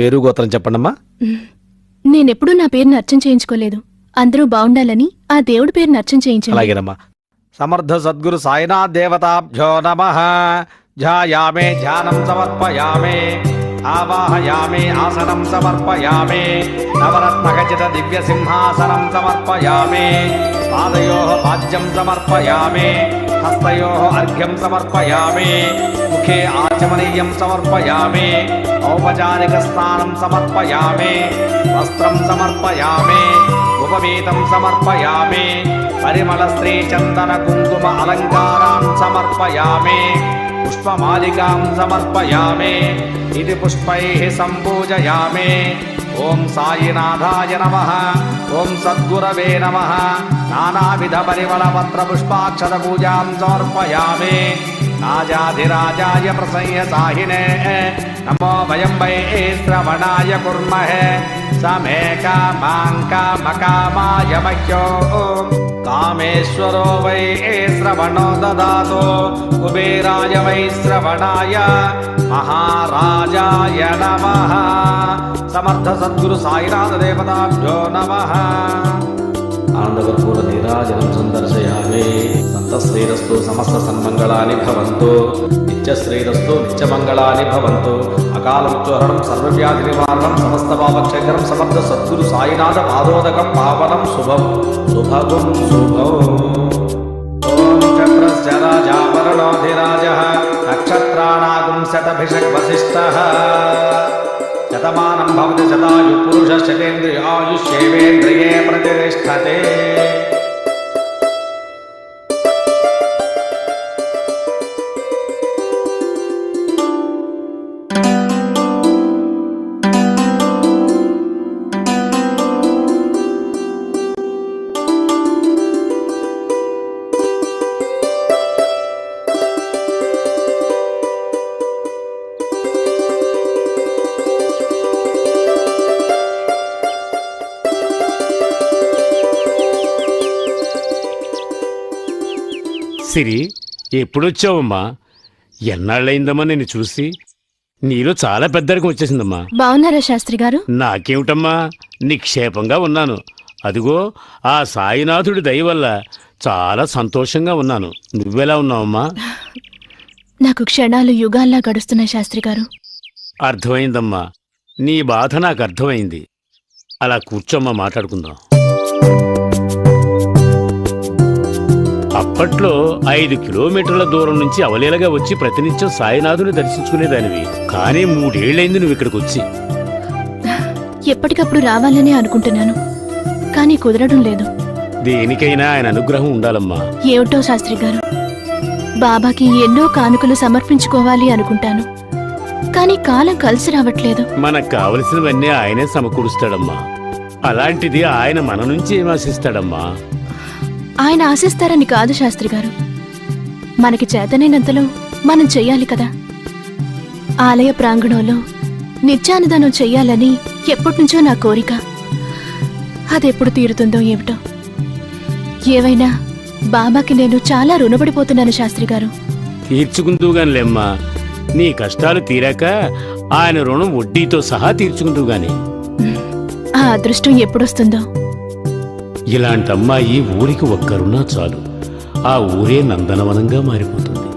పేరు గోత్రం చెప్పండమ్మా. నేనెప్పుడూ నా పేరుని అర్చన చేయించుకోలేదు. అందరూ బాగుండాలని ఆ దేవుడి పేరుని అర్చన చేయించండి. అలాగేనమ్మా. సమర్థ సద్గురు సాయినాథ్ దేవతాభ్యో నమ. ధ్యాయామే ధ్యానం సమర్పయామే ఆవాహయామే ఆసనం సమర్పయామే నవరత్నఖచిత దివ్య సింహాసనం సమర్పయామే పాదయో పాద్యం సమర్పయామే హస్తయో అర్ఘ్యం సమర్పయామే ముఖే ఆచమనీయం సమర్పయామే ఔపచారిక స్నానం సమర్పయామే వస్త్రం సమర్పయామే ఉపవీతం సమర్పయామి పరిమళ స్త్రీ చందన కుంకుమ అలంకారాన్ సమర్పయామి పుష్పమాలికాం సమర్పయామి ఇది పుష్పై సంపూజయామి. ఓం సాయినాథాయ నమ ఓం సద్గురవే నమ నానావిధ పరిమళ పత్ర పుష్పాక్షర పూజాం సమర్పయామి రాజాధిరాజాయ ప్రసయ్య సాహినే నమో వయం వై శ్రవణాయ కుర్మహే సమే కామాం కామకామాయ మహ్యో కామేశ్వరో వై శ్రవణో దదాతో కుబేరాయ వై శ్రవణాయ మహారాజాయ నమ సమర్థ సద్గురు సాయినాథ దేవతాభ్యో నమ ఆనందకర్పూర నీరాజనం సందర్శయామి సంతశ్రీరస్తు సమస్త సన్మంగళాని భవంతు నిత్యశ్రీరస్తు నిత్యమంగళాని భవంతు అకాల సర్వవ్యాధి నివారణం సమస్త పాపక్షేత్రం సమర్థ సద్గురు సాయినాథ పాదోదకం పావనం శుభం. శుభగుం శుభం. ఓం చక్రస్య రాజావరణోధిరాజः శతభిషక్ వసిష్ఠः శతమానం భవతి శతాయు పురుష శతేంద్రియాయుష్యేవేంద్రియే ప్రతిష్టతే. సిరి ఎప్పుడొచ్చావమ్మా? ఎన్నాళ్ళయిందమ్మా నేను చూసి? నీలో చాలా పెద్దరికం వచ్చేసిందమ్మా. బాగున్నారా శాస్త్రి గారు? నాకేమిటమ్మా? నిక్షేపంగా ఉన్నాను. అదిగో ఆ సాయినాథుడి దయ వల్ల చాలా సంతోషంగా ఉన్నాను. నువ్వెలా ఉన్నావమ్మా? నాకు క్షణాలు యుగాల్లా గడుస్తున్నాయి శాస్త్రి గారు. అర్థమైందమ్మా. నీ బాధ నాకు అర్థమైంది. అలా కూర్చోమ్మా మాట్లాడుకుందాం. అప్పట్లో ఐదు కిలోమీటర్ల దూరం నుంచి అవలీలగా వచ్చి ప్రతినిత్యం సాయినాథుని దర్శించుకునేదానివి. కానీ మూడేళ్ళైంది నువ్వు ఇక్కడికి వచ్చి ఎప్పటికప్పుడు రావాలనే అనుకుంటున్నాను. కానీ కుదరడం లేదు. దేనికైనా ఆయన అనుగ్రహం ఉండాలమ్మా. ఏమిటో శాస్త్రి గారు? బాబాకి ఎన్నో కానుకలు సమర్పించుకోవాలి అనుకుంటాను. కానీ కాలం కలిసి రావట్లేదు. మనకు కావలసినవన్నీ ఆయనే సమకూరుస్తాడమ్మా. అలాంటిది ఆయన మన నుంచి ఏం ఆశిస్తాడమ్మా ఆయన ఆశిస్తారని కాదు శాస్త్రి గారు. మనకి చేతనైనంతలో మనం చెయ్యాలి కదా. ఆలయ ప్రాంగణంలో నిత్యానుదానం చెయ్యాలని ఎప్పటినుంచో నా కోరిక. అదెప్పుడు తీరుతుందో ఏమిటో. ఏవైనా బాబాకి నేను చాలా రుణపడిపోతున్నాను శాస్త్రి గారు. తీర్చుకుందూగానిలేమ్మా నీ కష్టాలు తీరాక ఆయన రుణం వడ్డీతో సహా తీర్చుకుందూగాని ఆ అదృష్టం ఎప్పుడొస్తుందో ఇలాంటి అమ్మాయి ఊరికి ఒక్కరున్నా చాలు. ఆ ఊరే నందనవనంగా మారిపోతుంది.